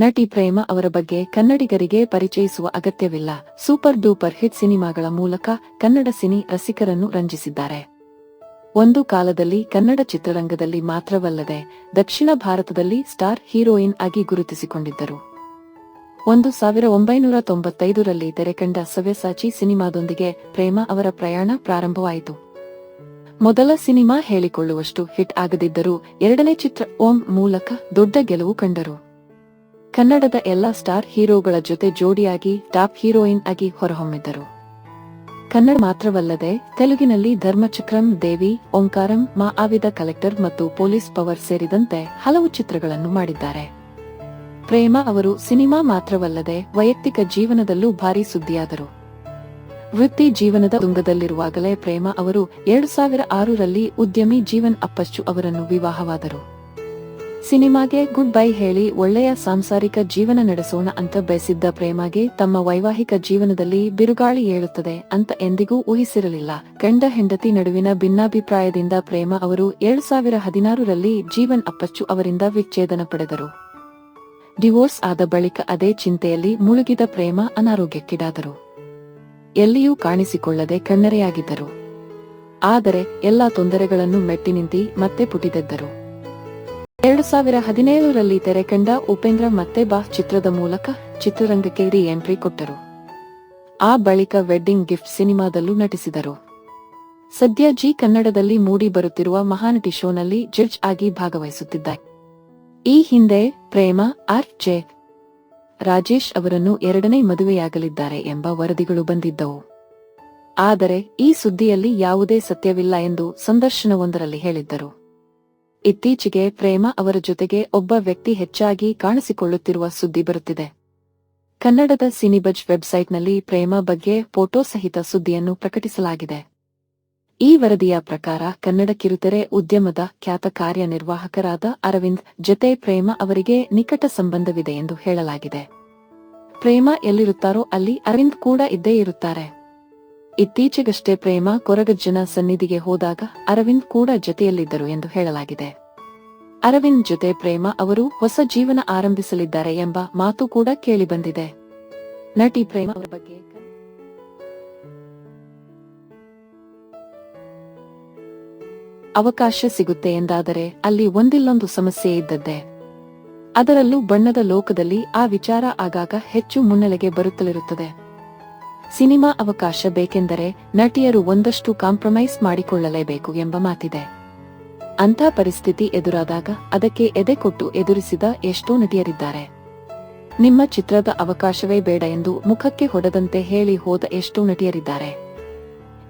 ನಟಿ ಪ್ರೇಮ ಅವರ ಬಗ್ಗೆ ಕನ್ನಡಿಗರಿಗೆ ಪರಿಚಯಿಸುವ ಅಗತ್ಯವಿಲ್ಲ. ಸೂಪರ್ ಡೂಪರ್ ಹಿಟ್ ಸಿನಿಮಾಗಳ ಮೂಲಕ ಕನ್ನಡ ಸಿನಿ ರಸಿಕರನ್ನು ರಂಜಿಸಿದ್ದಾರೆ. ಒಂದು ಕಾಲದಲ್ಲಿ ಕನ್ನಡ ಚಿತ್ರರಂಗದಲ್ಲಿ ಮಾತ್ರವಲ್ಲದೆ ದಕ್ಷಿಣ ಭಾರತದಲ್ಲಿ ಸ್ಟಾರ್ ಹೀರೋಯಿನ್ ಆಗಿ ಗುರುತಿಸಿಕೊಂಡಿದ್ದರು. ಒಂದು ಸಾವಿರ ಒಂಬೈನೂರ ತೊಂಬತ್ತೈದರಲ್ಲಿ ತೆರೆಕಂಡ ಸವ್ಯಸಾಚಿ ಸಿನಿಮಾದೊಂದಿಗೆ ಪ್ರೇಮ ಅವರ ಪ್ರಯಾಣ ಪ್ರಾರಂಭವಾಯಿತು. ಮೊದಲ ಸಿನಿಮಾ ಹೇಳಿಕೊಳ್ಳುವಷ್ಟು ಹಿಟ್ ಆಗದಿದ್ದರೂ ಎರಡನೇ ಚಿತ್ರ ಓಂ ಮೂಲಕ ದೊಡ್ಡ ಗೆಲುವು ಕಂಡರು. ಕನ್ನಡದ ಎಲ್ಲಾ ಸ್ಟಾರ್ ಹೀರೋಗಳ ಜೊತೆ ಜೋಡಿಯಾಗಿ, ಟಾಪ್ ಹೀರೋಯಿನ್ ಆಗಿ ಹೊರಹೊಮ್ಮಿದ್ದರು ಕನ್ನಡ ಮಾತ್ರವಲ್ಲದೆ, ತೆಲುಗಿನಲ್ಲಿ ಧರ್ಮಚಕ್ರಂ, ದೇವಿ, ಓಂಕಾರಂ, ಮಾ ಆವಿದ ಕಲೆಕ್ಟರ್ ಮತ್ತು ಪೊಲೀಸ್ ಪವರ್ ಸೇರಿದಂತೆ ಹಲವು ಚಿತ್ರಗಳನ್ನು ಮಾಡಿದ್ದಾರೆ. ಪ್ರೇಮ ಅವರು ಸಿನಿಮಾ ಮಾತ್ರವಲ್ಲದೆ, ವೈಯಕ್ತಿಕ ಜೀವನದಲ್ಲೂ ಭಾರಿ ಸುದ್ದಿಯಾದರು. ವೃತ್ತಿ ಜೀವನದ ತುಂಗದಲ್ಲಿರುವಾಗಲೇ ಪ್ರೇಮ ಅವರು ಎರಡು ಸಾವಿರ ಆರರಲ್ಲಿ ಉದ್ಯಮಿ ಜೀವನ್ ಅಪ್ಪಚ್ಚು ಅವರನ್ನು ವಿವಾಹವಾದರು. ಸಿನಿಮಾಗೆ ಗುಡ್ ಬೈ ಹೇಳಿ ಒಳ್ಳೆಯ ಸಾಂಸಾರಿಕ ಜೀವನ ನಡೆಸೋಣ ಅಂತ ಬಯಸಿದ್ದ ಪ್ರೇಮಗೆ ತಮ್ಮ ವೈವಾಹಿಕ ಜೀವನದಲ್ಲಿ ಬಿರುಗಾಳಿ ಏಳುತ್ತದೆ ಅಂತ ಎಂದಿಗೂ ಊಹಿಸಿರಲಿಲ್ಲ. ಗಂಡ ಹೆಂಡತಿ ನಡುವಿನ ಭಿನ್ನಾಭಿಪ್ರಾಯದಿಂದ ಪ್ರೇಮ ಅವರು ಎರಡು ಸಾವಿರ ಹದಿನಾರರಲ್ಲಿ ಜೀವನ್ ಅಪ್ಪಚ್ಚು ಅವರಿಂದ ವಿಚ್ಛೇದನ ಪಡೆದರು. ಡಿವೋರ್ಸ್ ಆದ ಬಳಿಕ ಅದೇ ಚಿಂತೆಯಲ್ಲಿ ಮುಳುಗಿದ ಪ್ರೇಮ ಅನಾರೋಗ್ಯಕ್ಕಿಡಾದರು. ಎಲ್ಲಿಯೂ ಕಾಣಿಸಿಕೊಳ್ಳದೆ ಕಣ್ಣರೆಯಾಗಿದ್ದರು. ಆದರೆ ಎಲ್ಲಾ ತೊಂದರೆಗಳನ್ನು ಮೆಟ್ಟಿನಿಂತಿ ಮತ್ತೆ ಪುಟಿದೆದ್ದರು. ಎರಡು ಸಾವಿರ ಹದಿನೇಳರಲ್ಲಿ ತೆರೆಕಂಡ ಉಪೇಂದ್ರ ಮತ್ತೆ ಬಾ ಚಿತ್ರದ ಮೂಲಕ ಚಿತ್ರರಂಗಕ್ಕೆ ರಿ ಎಂಟ್ರಿ ಕೊಟ್ಟರು. ಆ ಬಳಿಕ ವೆಡ್ಡಿಂಗ್ ಗಿಫ್ಟ್ ಸಿನಿಮಾದಲ್ಲೂ ನಟಿಸಿದರು. ಸದ್ಯ ಜಿ ಕನ್ನಡದಲ್ಲಿ ಮೂಡಿ ಬರುತ್ತಿರುವ ಮಹಾನಟಿ ಶೋನಲ್ಲಿ ಜಡ್ಜ್ ಆಗಿ ಭಾಗವಹಿಸುತ್ತಿದ್ದಾರೆ ಈ ಹಿಂದೆ ಪ್ರೇಮ, ಆರ್, ಜೆ, ರಾಜೇಶ್ ಅವರನ್ನು ಎರಡನೇ ಮದುವೆಯಾಗಲಿದ್ದಾರೆ ಎಂಬ ವರದಿಗಳು ಬಂದಿದ್ದವು. ಆದರೆ ಈ ಸುದ್ದಿಯಲ್ಲಿ ಯಾವುದೇ ಸತ್ಯವಿಲ್ಲ ಎಂದು ಸಂದರ್ಶನವೊಂದರಲ್ಲಿ ಹೇಳಿದ್ದರು. ಇತ್ತೀಚೆಗೆ ಪ್ರೇಮ ಅವರ ಜೊತೆಗೆ ಒಬ್ಬ ವ್ಯಕ್ತಿ ಹೆಚ್ಚಾಗಿ ಕಾಣಿಸಿಕೊಳ್ಳುತ್ತಿರುವ ಸುದ್ದಿ ಬರುತ್ತಿದೆ. ಕನ್ನಡದ ಸಿನಿಬಜ್ ವೆಬ್ಸೈಟ್ನಲ್ಲಿ ಪ್ರೇಮ ಬಗ್ಗೆ ಫೋಟೋ ಸಹಿತ ಸುದ್ದಿಯನ್ನು ಪ್ರಕಟಿಸಲಾಗಿದೆ. ಈ ವರದಿಯ ಪ್ರಕಾರ ಕನ್ನಡ ಕಿರುತೆರೆ ಉದ್ಯಮದ ಖ್ಯಾತ ಕಾರ್ಯನಿರ್ವಾಹಕರಾದ ಅರವಿಂದ್ ಜತೆ ಪ್ರೇಮ ಅವರಿಗೆ ನಿಕಟ ಸಂಬಂಧವಿದೆ ಎಂದು ಹೇಳಲಾಗಿದೆ. ಪ್ರೇಮ ಎಲ್ಲಿರುತ್ತಾರೋ ಅಲ್ಲಿ ಅರವಿಂದ್ ಕೂಡ ಇದ್ದೇ ಇರುತ್ತಾರೆ. ಇತ್ತೀಚೆಗಷ್ಟೇ ಪ್ರೇಮ ಕೊರಗಜ್ಜನ ಸನ್ನಿಧಿಗೆ ಹೋದಾಗ ಅರವಿಂದ್ ಕೂಡ ಜತೆಯಲ್ಲಿದ್ದರು ಎಂದು ಹೇಳಲಾಗಿದೆ. ಅರವಿಂದ್ ಜೊತೆ ಪ್ರೇಮ ಅವರು ಹೊಸ ಜೀವನ ಆರಂಭಿಸಲಿದ್ದಾರೆ ಎಂಬ ಮಾತು ಕೂಡ ಕೇಳಿಬಂದಿದೆ. ನಟಿ ಪ್ರೇಮ ಅವರ ಬಗ್ಗೆ ಅವಕಾಶ ಸಿಗುತ್ತೆ ಎಂದಾದರೆ ಅಲ್ಲಿ ಒಂದಿಲ್ಲೊಂದು ಸಮಸ್ಯೆ ಇದ್ದದ್ದೇ. ಅದರಲ್ಲೂ ಬಣ್ಣದ ಲೋಕದಲ್ಲಿ ಆ ವಿಚಾರ ಆಗಾಗ ಹೆಚ್ಚು ಮುನ್ನೆಲೆಗೆ ಬರುತ್ತಲಿರುತ್ತದೆ. ಸಿನಿಮಾ ಅವಕಾಶ ಬೇಕೆಂದರೆ ನಟಿಯರು ಒಂದಷ್ಟು ಕಾಂಪ್ರಮೈಸ್ ಮಾಡಿಕೊಳ್ಳಲೇಬೇಕು ಎಂಬ ಮಾತಿದೆ. ಅಂಥ ಪರಿಸ್ಥಿತಿ ಎದುರಾದಾಗ ಅದಕ್ಕೆ ಎದೆ ಕೊಟ್ಟು ಎದುರಿಸಿದ ಎಷ್ಟೋ ನಟಿಯರಿದ್ದಾರೆ. ನಿಮ್ಮ ಚಿತ್ರದ ಅವಕಾಶವೇ ಬೇಡ ಎಂದು ಮುಖಕ್ಕೆ ಹೊಡೆದಂತೆ ಹೇಳಿ ಹೋದ ಎಷ್ಟೋ ನಟಿಯರಿದ್ದಾರೆ.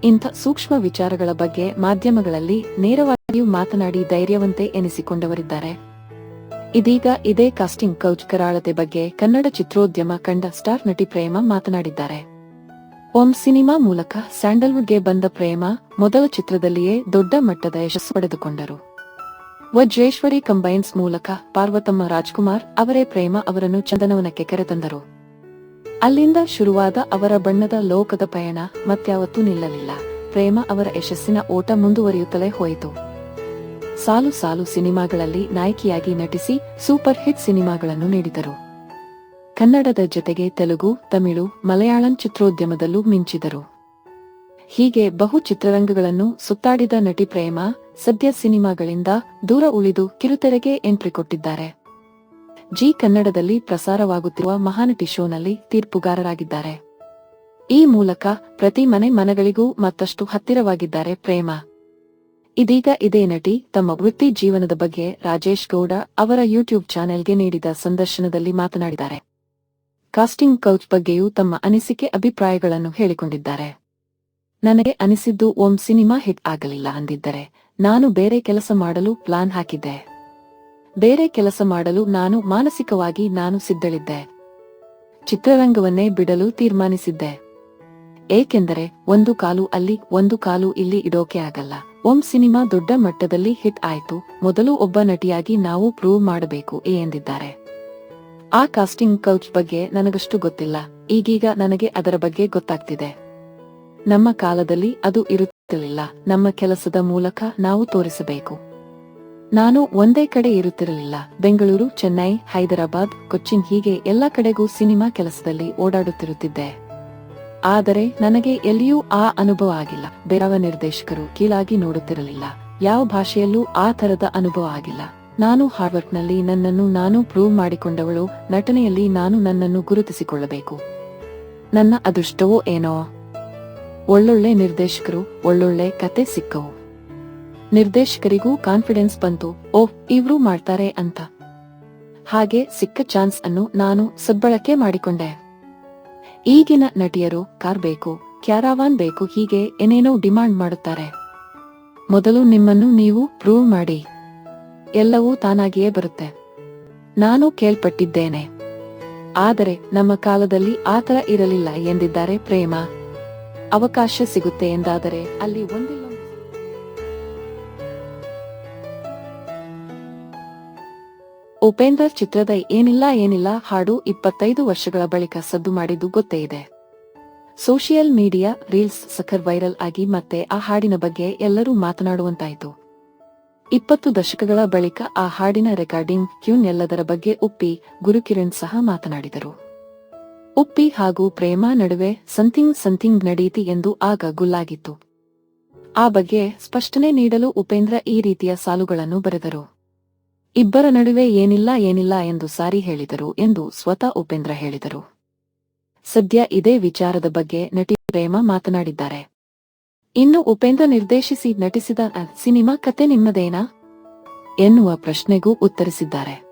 ಇಂಥ ಸೂಕ್ಷ್ಮ ವಿಚಾರಗಳ ಬಗ್ಗೆ ಮಾಧ್ಯಮಗಳಲ್ಲಿ ನೇರವಾಗಿಯೂ ಮಾತನಾಡಿ ಧೈರ್ಯವಂತೆ ಎನಿಸಿಕೊಂಡವರಿದ್ದಾರೆ. ಇದೀಗ ಇದೇ ಕಾಸ್ಟಿಂಗ್ ಕೌಚ್ ಕರಾಳತೆ ಬಗ್ಗೆ ಕನ್ನಡ ಚಿತ್ರೋದ್ಯಮ ಕಂಡ ಸ್ಟಾರ್ ನಟಿ ಪ್ರೇಮ ಮಾತನಾಡಿದ್ದಾರೆ. ಓಂ ಸಿನಿಮಾ ಮೂಲಕ ಸ್ಯಾಂಡಲ್ವುಡ್ಗೆ ಬಂದ ಪ್ರೇಮ ಮೊದಲ ಚಿತ್ರದಲ್ಲಿಯೇ ದೊಡ್ಡ ಮಟ್ಟದ ಯಶಸ್ಸು ಪಡೆದುಕೊಂಡರು. ವಜ್ರೇಶ್ವರಿ ಕಂಬೈನ್ಸ್ ಮೂಲಕ ಪಾರ್ವತಮ್ಮ ರಾಜ್ಕುಮಾರ್ ಅವರೇ ಪ್ರೇಮ ಅವರನ್ನು ಚಂದನವನಕ್ಕೆ ಕರೆತಂದರು. ಅಲ್ಲಿಂದ ಶುರುವಾದ ಅವರ ಬಣ್ಣದ ಲೋಕದ ಪಯಣ ಮತ್ಯಾವತ್ತೂ ನಿಲ್ಲಲಿಲ್ಲ. ಪ್ರೇಮ ಅವರ ಯಶಸ್ಸಿನ ಓಟ ಮುಂದುವರಿಯುತ್ತಲೇ ಹೋಯಿತು. ಸಾಲು ಸಾಲು ಸಿನಿಮಾಗಳಲ್ಲಿ ನಾಯಕಿಯಾಗಿ ನಟಿಸಿ ಸೂಪರ್ ಹಿಟ್ ಸಿನಿಮಾಗಳನ್ನು ನೀಡಿದರು. ಕನ್ನಡದ ಜೊತೆಗೆ ತೆಲುಗು, ತಮಿಳು, ಮಲಯಾಳಂ ಚಿತ್ರೋದ್ಯಮದಲ್ಲೂ ಮಿಂಚಿದರು. ಹೀಗೆ ಬಹು ಚಿತ್ರರಂಗಗಳನ್ನು ಸುತ್ತಾಡಿದ ನಟಿ ಪ್ರೇಮ ಸದ್ಯ ಸಿನಿಮಾಗಳಿಂದ ದೂರ ಉಳಿದು ಕಿರುತೆರೆಗೆ ಎಂಟ್ರಿ ಕೊಟ್ಟಿದ್ದಾರೆ. ಜಿ ಕನ್ನಡದಲ್ಲಿ ಪ್ರಸಾರವಾಗುತ್ತಿರುವ ಮಹಾನಟಿ ಶೋನಲ್ಲಿ ತೀರ್ಪುಗಾರರಾಗಿದ್ದಾರೆ. ಈ ಮೂಲಕ ಪ್ರತಿ ಮನೆ ಮನಗಳಿಗೂ ಮತ್ತಷ್ಟು ಹತ್ತಿರವಾಗಿದ್ದಾರೆ ಪ್ರೇಮ. ಇದೀಗ ಇದೇ ನಟಿ ತಮ್ಮ ವೃತ್ತಿ ಜೀವನದ ಬಗ್ಗೆ ರಾಜೇಶ್ ಗೌಡ ಅವರ ಯೂಟ್ಯೂಬ್ ಚಾನೆಲ್ಗೆ ನೀಡಿದ ಸಂದರ್ಶನದಲ್ಲಿ ಮಾತನಾಡಿದ್ದಾರೆ. ಕಾಸ್ಟಿಂಗ್ ಕೌಚ್ ಬಗ್ಗೆಯೂ ತಮ್ಮ ಅನಿಸಿಕೆ ಅಭಿಪ್ರಾಯಗಳನ್ನು ಹೇಳಿಕೊಂಡಿದ್ದಾರೆ. ನನಗೆ ಅನಿಸಿದ್ದು ಓಂ ಸಿನಿಮಾ ಹಿಟ್ ಆಗಲಿಲ್ಲ ಅಂದಿದ್ದರೆ ನಾನು ಬೇರೆ ಕೆಲಸ ಮಾಡಲು ಪ್ಲಾನ್ ಹಾಕಿದ್ದೆ. ಬೇರೆ ಕೆಲಸ ಮಾಡಲು ನಾನು ಮಾನಸಿಕವಾಗಿ ನಾನು ಸಿದ್ಧಳಿದ್ದೆ. ಚಿತ್ರರಂಗವನ್ನೇ ಬಿಡಲು ತೀರ್ಮಾನಿಸಿದ್ದೆ. ಏಕೆಂದರೆ ಒಂದು ಕಾಲು ಅಲ್ಲಿ, ಒಂದು ಕಾಲು ಇಲ್ಲಿ ಇಡೋಕೆ ಆಗಲ್ಲ. ಓಂ ಸಿನಿಮಾ ದೊಡ್ಡ ಮಟ್ಟದಲ್ಲಿ ಹಿಟ್ ಆಯಿತು. ಮೊದಲು ಒಬ್ಬ ನಟಿಯಾಗಿ ನಾವು ಪ್ರೂವ್ ಮಾಡಬೇಕು ಎಂದಿದ್ದಾರೆ. ಆ ಕಾಸ್ಟಿಂಗ್ ಕೌಚ್ ಬಗ್ಗೆ ನನಗಷ್ಟು ಗೊತ್ತಿಲ್ಲ. ಈಗೀಗ ನನಗೆ ಅದರ ಬಗ್ಗೆ ಗೊತ್ತಾಗ್ತಿದೆ. ನಮ್ಮ ಕಾಲದಲ್ಲಿ ಅದು ಇರುತ್ತಿರಲಿಲ್ಲ. ನಮ್ಮ ಕೆಲಸದ ಮೂಲಕ ನಾವು ತೋರಿಸಬೇಕು. ನಾನು ಒಂದೇ ಕಡೆ ಇರುತ್ತಿರಲಿಲ್ಲ. ಬೆಂಗಳೂರು, ಚೆನ್ನೈ, ಹೈದರಾಬಾದ್, ಕೊಚ್ಚಿನ್ ಹೀಗೆ ಎಲ್ಲ ಕಡೆಗೂ ಸಿನಿಮಾ ಕೆಲಸದಲ್ಲಿ ಓಡಾಡುತ್ತಿರುತ್ತಿದ್ದೆ. ಆದರೆ ನನಗೆ ಎಲ್ಲಿಯೂ ಆ ಅನುಭವ ಆಗಿಲ್ಲ. ಬೇರವ ನಿರ್ದೇಶಕರು ಕೀಳಾಗಿ ನೋಡುತ್ತಿರಲಿಲ್ಲ. ಯಾವ ಭಾಷೆಯಲ್ಲೂ ಆ ತರದ ಅನುಭವ ಆಗಿಲ್ಲ. ನಾನು ಹಾರ್ವರ್ಡ್ನಲ್ಲಿ ನನ್ನನ್ನು ನಾನು ಪ್ರೂವ್ ಮಾಡಿಕೊಂಡವಳು, ನಟನೆಯಲ್ಲಿ ನಾನು ನನ್ನನ್ನು ಗುರುತಿಸಿಕೊಳ್ಳಬೇಕು. ನನ್ನ ಅದೃಷ್ಟವೋ ಏನೋ? ಒಳ್ಳೊಳ್ಳೆ ನಿರ್ದೇಶಕರು, ಒಳ್ಳೊಳ್ಳೆ ಕತೆ ಸಿಕ್ಕವು. ನಿರ್ದೇಶಕರಿಗೂ ಕಾನ್ಫಿಡೆನ್ಸ್ ಬಂತು, ಓಹ್, ಇವ್ರು ಮಾಡ್ತಾರೆ ಅಂತ. ಹಾಗೆ ಸಿಕ್ಕ ಚಾನ್ಸ್ ಅನ್ನು ನಾನು ಸದ್ಬಳಕೆ ಮಾಡಿಕೊಂಡೆ. ಈಗಿನ ನಟಿಯರು ಕಾರ್ ಬೇಕು, ಕ್ಯಾರಾವಾನ್ ಬೇಕು, ಹೀಗೆ ಏನೇನೋ ಡಿಮಾಂಡ್ ಮಾಡುತ್ತಾರೆ. ಮೊದಲು ನಿಮ್ಮನ್ನು ನೀವು ಪ್ರೂವ್ ಮಾಡಿ. ಎಲ್ಲವೂ ತಾನಾಗಿಯೇ ಬರುತ್ತೆ. ನಾನು ಕೇಳ್ಪಟ್ಟಿದ್ದೇನೆ. ಆದರೆ ನಮ್ಮ ಕಾಲದಲ್ಲಿ ಆತರ ಇರಲಿಲ್ಲ ಎಂದಿದ್ದಾರೆ ಪ್ರೇಮ. ಅವಕಾಶ ಸಿಗುತ್ತೆ ಎಂದಾದರೆ ಅಲ್ಲಿ ಒಂದಿಲ್ಲ. ಉಪೇಂದ್ರ ಚಿತ್ರದ ಏನಿಲ್ಲ ಏನಿಲ್ಲ ಹಾಡು ಇಪ್ಪತ್ತೈದು ವರ್ಷಗಳ ಬಳಿಕ ಸದ್ದು ಮಾಡಿದ್ದು ಗೊತ್ತೇ ಇದೆ. ಸೋಷಿಯಲ್ ಮೀಡಿಯಾ ರೀಲ್ಸ್ ಸಖರ್ ವೈರಲ್ ಆಗಿ ಮತ್ತೆ ಆ ಹಾಡಿನ ಬಗ್ಗೆ ಎಲ್ಲರೂ ಮಾತನಾಡುವಂತಾಯಿತು. ಇಪ್ಪತ್ತು ದಶಕಗಳ ಬಳಿಕ ಆ ಹಾಡಿನ ರೆಕಾರ್ಡಿಂಗ್ ಕ್ಯೂನ್ ಎಲ್ಲದರ ಬಗ್ಗೆ ಉಪ್ಪಿ ಗುರುಕಿರಣ್ ಸಹ ಮಾತನಾಡಿದರು. ಉಪ್ಪಿ ಹಾಗೂ ಪ್ರೇಮ ನಡುವೆ ಸಂಥಿಂಗ್ ಸಂಥಿಂಗ್ ನಡೆಯಿತಿ ಎಂದು ಆಗ ಗುಲ್ಲಾಗಿತ್ತು. ಆ ಬಗ್ಗೆ ಸ್ಪಷ್ಟನೆ ನೀಡಲು ಉಪೇಂದ್ರ ಈ ರೀತಿಯ ಸಾಲುಗಳನ್ನು ಬರೆದರು. ಇಬ್ಬರ ನಡುವೆ ಏನಿಲ್ಲ ಏನಿಲ್ಲ ಎಂದು ಸಾರಿ ಹೇಳಿದರು ಎಂದು ಸ್ವತಃ ಉಪೇಂದ್ರ ಹೇಳಿದರು. ಸದ್ಯ ಇದೇ ವಿಚಾರದ ಬಗ್ಗೆ ನಟಿ ಪ್ರೇಮ ಮಾತನಾಡಿದ್ದಾರೆ. ಇನ್ನು ಉಪೇಂದ್ರ ನಿರ್ದೇಶಿಸಿ ನಟಿಸಿದ ಸಿನಿಮಾ ಕತೆ ನಿಮ್ಮದೇನಾ? ಎನ್ನುವ ಪ್ರಶ್ನೆಗೂ ಉತ್ತರಿಸಿದ್ದಾರೆ.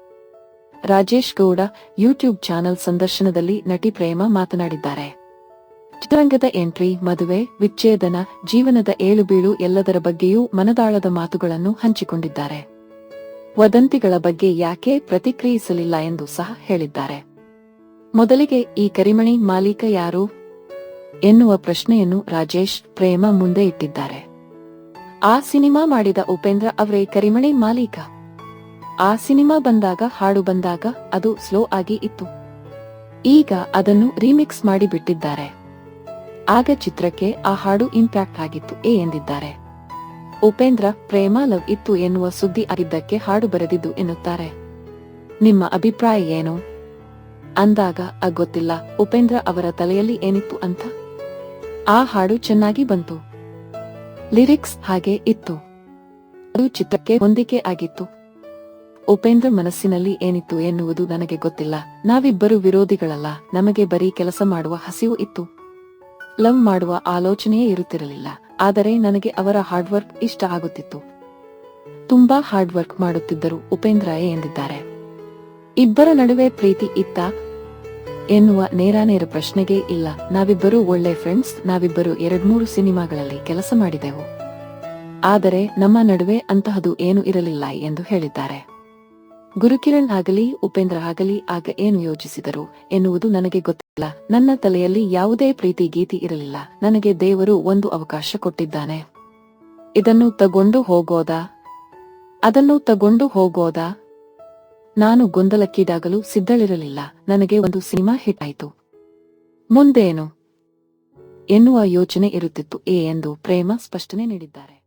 ರಾಜೇಶ್ ಗೌಡ ಯೂಟ್ಯೂಬ್ ಚಾನೆಲ್ ಸಂದರ್ಶನದಲ್ಲಿ ನಟಿ ಪ್ರೇಮ ಮಾತನಾಡಿದ್ದಾರೆ. ಚಿತ್ರರಂಗದ ಎಂಟ್ರಿ, ಮದುವೆ, ವಿಚ್ಛೇದನ, ಜೀವನದ ಏಳುಬೀಳು ಎಲ್ಲದರ ಬಗ್ಗೆಯೂ ಮನದಾಳದ ಮಾತುಗಳನ್ನು ಹಂಚಿಕೊಂಡಿದ್ದಾರೆ. ವದಂತಿಗಳ ಬಗ್ಗೆ ಯಾಕೆ ಪ್ರತಿಕ್ರಿಯಿಸಲಿಲ್ಲ ಎಂದು ಸಹ ಹೇಳಿದ್ದಾರೆ. ಮೊದಲಿಗೆ ಈ ಕರಿಮಣಿ ಮಾಲೀಕ ಯಾರು? ಎನ್ನುವ ಪ್ರಶ್ನೆಯನ್ನು ರಾಜೇಶ್ ಪ್ರೇಮ ಮುಂದೆ ಇಟ್ಟಿದ್ದಾರೆ. ಆ ಸಿನಿಮಾ ಮಾಡಿದ ಉಪೇಂದ್ರ ಅವರೇ ಕರಿಮಣಿ ಮಾಲೀಕ. ಆ ಸಿನಿಮಾ ಬಂದಾಗ ಹಾಡು ಬಂದಾಗ ಅದು ಸ್ಲೋ ಆಗಿ ಇತ್ತು. ಈಗ ಅದನ್ನು ರೀಮಿಕ್ಸ್ ಮಾಡಿಬಿಟ್ಟಿದ್ದಾರೆ ಆಗ ಚಿತ್ರಕ್ಕೆ ಆ ಹಾಡು ಇಂಪ್ಯಾಕ್ಟ್ ಆಗಿತ್ತು ಏ ಎಂದಿದ್ದಾರೆ. ಉಪೇಂದ್ರ ಪ್ರೇಮ ಲವ್ ಇತ್ತು ಎನ್ನುವ ಸುದ್ದಿ ಆಗಿದ್ದಕ್ಕೆ ಹಾಡು ಬರೆದಿದ್ದು ಎನ್ನುತ್ತಾರೆ. ನಿಮ್ಮ ಅಭಿಪ್ರಾಯ ಏನು? ಅಂದಾಗ ಗೊತ್ತಿಲ್ಲ. ಉಪೇಂದ್ರ ಅವರ ತಲೆಯಲ್ಲಿ ಏನಿತ್ತು ಅಂತ ಆ ಹಾಡು ಚೆನ್ನಾಗಿ ಬಂತು. ಲಿರಿಕ್ಸ್ ಹಾಗೆ ಇತ್ತು. ಅದು ಚಿತ್ರಕ್ಕೆ ಹೊಂದಿಕೆ ಆಗಿತ್ತು. ಉಪೇಂದ್ರ ಮನಸ್ಸಿನಲ್ಲಿ ಏನಿತ್ತು ಎನ್ನುವುದು ನನಗೆ ಗೊತ್ತಿಲ್ಲ. ನಾವಿಬ್ಬರು ವಿರೋಧಿಗಳಲ್ಲ. ನಮಗೆ ಬರೀ ಕೆಲಸ ಮಾಡುವ ಹಸಿವು ಇತ್ತು. ಲವ್ ಮಾಡುವ ಆಲೋಚನೆಯೇ ಇರುತ್ತಿರಲಿಲ್ಲ. ಆದರೆ ನನಗೆ ಅವರ ಹಾರ್ಡ್ ವರ್ಕ್ ಇಷ್ಟ ಆಗುತ್ತಿತ್ತು. ತುಂಬಾ ಹಾರ್ಡ್ ವರ್ಕ್ ಮಾಡುತ್ತಿದ್ದರು ಉಪೇಂದ್ರ ಎಂದಿದ್ದಾರೆ. ಇಬ್ಬರ ನಡುವೆ ಪ್ರೀತಿ ಇತ್ತ? ಎನ್ನುವ ನೇರ ಪ್ರಶ್ನೆಗೆ ಇಲ್ಲ. ನಾವಿಬ್ಬರೂ ಒಳ್ಳೆ ಫ್ರೆಂಡ್ಸ್ ನಾವಿಬ್ಬರು ಎರಡ್ಮೂರು ಸಿನಿಮಾಗಳಲ್ಲಿ ಕೆಲಸ ಮಾಡಿದೆವು. ಆದರೆ ನಮ್ಮ ನಡುವೆ ಅಂತಹದು ಏನು ಇರಲಿಲ್ಲ ಎಂದು ಹೇಳಿದ್ದಾರೆ. ಗುರುಕಿರಣ್ ಆಗಲಿ, ಉಪೇಂದ್ರ ಆಗಲಿ ಆಗ ಏನು ಯೋಚಿಸಿದರು ಎನ್ನುವುದು ನನಗೆ ಗೊತ್ತಿಲ್ಲ. ನನ್ನ ತಲೆಯಲ್ಲಿ ಯಾವುದೇ ಪ್ರೀತಿ ಗೀತಿ ಇರಲಿಲ್ಲ. ನನಗೆ ದೇವರು ಒಂದು ಅವಕಾಶ ಕೊಟ್ಟಿದ್ದಾನೆ. ಇದನ್ನು ತಗೊಂಡು ಹೋಗೋದಾ? ಅದನ್ನು ತಗೊಂಡು ಹೋಗೋದಾ? ನಾನು ಗೊಂದಲಕ್ಕೀಡಾಗಲು ಸಿದ್ಧಳಿರಲಿಲ್ಲ. ನನಗೆ ಒಂದು ಸಿನಿಮಾ ಹಿಟ್ ಆಯಿತು. ಮುಂದೇನು? ಎನ್ನುವ ಯೋಚನೆ ಇರುತ್ತಿತ್ತು. ಎ ಎಂದು ಪ್ರೇಮ ಸ್ಪಷ್ಟನೆ ನೀಡಿದ್ದಾರೆ.